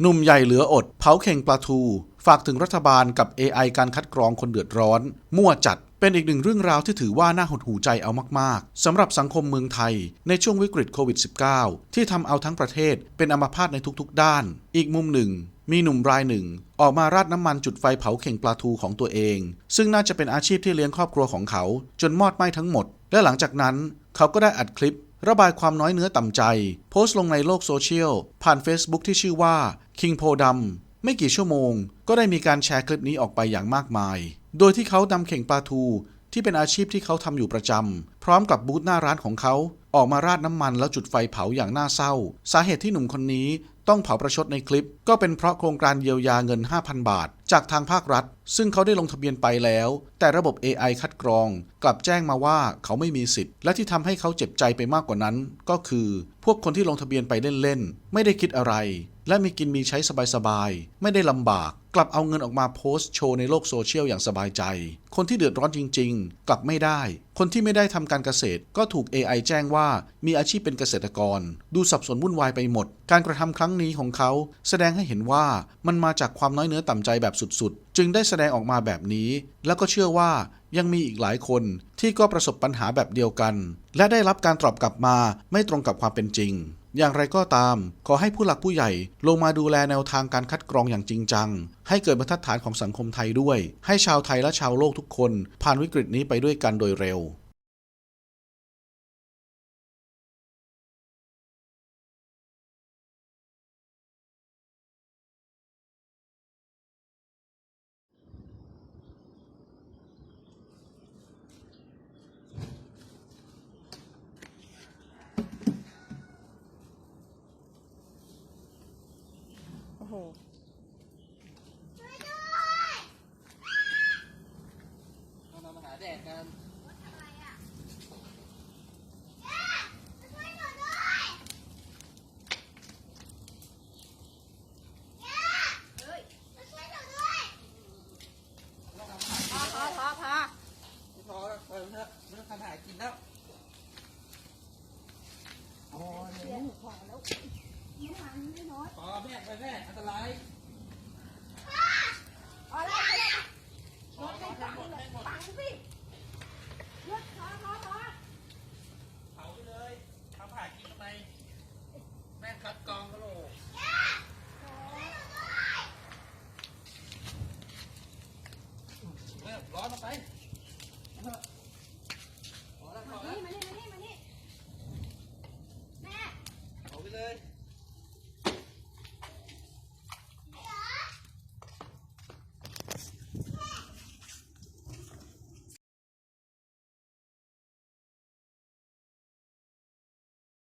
หนุ่มใหญ่เหลืออดเผาเข่งปลาทู ฝากถึงรัฐบาลกับ AI การคัดกรองคนเดือดร้อน มั่วจัดเป็นอีกหนึ่งเรื่องราวที่ถือว่าน่าหดหูใจเอามาก ๆ สำหรับสังคมเมืองไทยในช่วงวิกฤตโควิด -19 ที่ทำเอาทั้งประเทศเป็นอัมพาตในทุกๆ ด้าน อีกมุมหนึ่ง มีหนุ่มรายหนึ่ง ออกมาราดน้ำมันจุดไฟเผาเข่งปลาทูของตัวเอง ซึ่งน่าจะเป็นอาชีพที่เลี้ยงครอบครัวของเขา จนมอดไหม้ทั้งหมด และหลังจากนั้น เขาก็ได้อัดคลิป ระบายความน้อยเนื้อต่ำใจ โพสต์ลงในโลกโซเชียล ผ่าน Facebook ที่ชื่อว่า King โพดำไม่กี่ชั่วโมง ก็ได้มีการแชร์คลิปนี้ออกไปอย่างมากมาย โดยที่เขานำเข่งปลาทู ที่เป็นอาชีพที่เขาทำอยู่ประจำพร้อมกับบูธหน้าร้านของเขา ออกมาราดน้ำมันแล้วจุดไฟเผาอย่างน่าเศร้า สาเหตุที่หนุ่มคนนี้ ต้องเผาประชดในคลิป ก็เป็นเพราะโครงการเยียวยาเงิน 5,000 บาท จากทางภาครัฐ ซึ่งเขาได้ลงทะเบียนไปแล้ว แต่ระบบ AI คัดกรอง กลับแจ้งมาว่าเขาไม่มีสิทธิ์ และที่ทำให้เขาเจ็บใจไปมากกว่านั้น ก็คือ พวกคนที่ลงทะเบียนไปเล่นๆไม่ได้คิดอะไร และมีกินมีใช้สบายๆ ไม่ได้ลำบาก กลับเอาเงินออกมาโพสต์โชว์ในโลกโซเชียลอย่างสบายใจ คนที่เดือดร้อนจริงๆ กลับไม่ได้ คนที่ไม่ได้ทำการเกษตรก็ถูก AI แจ้งว่ามีอาชีพเป็นเกษตรกร ดูสับสนวุ่นวายไปหมด การกระทำครั้งนี้ของเขาแสดงให้เห็นว่ามันมาจากความน้อยเนื้อต่ำใจแบบสุดๆ จึงได้แสดงออกมาแบบนี้ แล้วก็เชื่อว่ายังมีอีกหลายคนที่ก็ประสบปัญหาแบบเดียวกัน และได้รับการตอบกลับมาไม่ตรงกับความเป็นจริง อย่างไรก็ตาม ขอให้ผู้หลักผู้ใหญ่ลงมาดูแลแนวทางการคัดกรองอย่างจริงจัง ให้เกิดบรรทัดฐานของสังคมไทยด้วย ให้ชาวไทยและชาวโลกทุกคน ผ่านวิกฤตนี้ไปด้วยกันโดยเร็ว โอ้โหเรามาหาแดดกันพอพอพอพอ ต่อแม่ไปแม่อันตรายเอาละรถไม่ปังเลยปังสิรถขอขอขอเผาไปเลยทำผ่ากินทำไม แม่งคัดกองกรโลกเอร้อนมาไป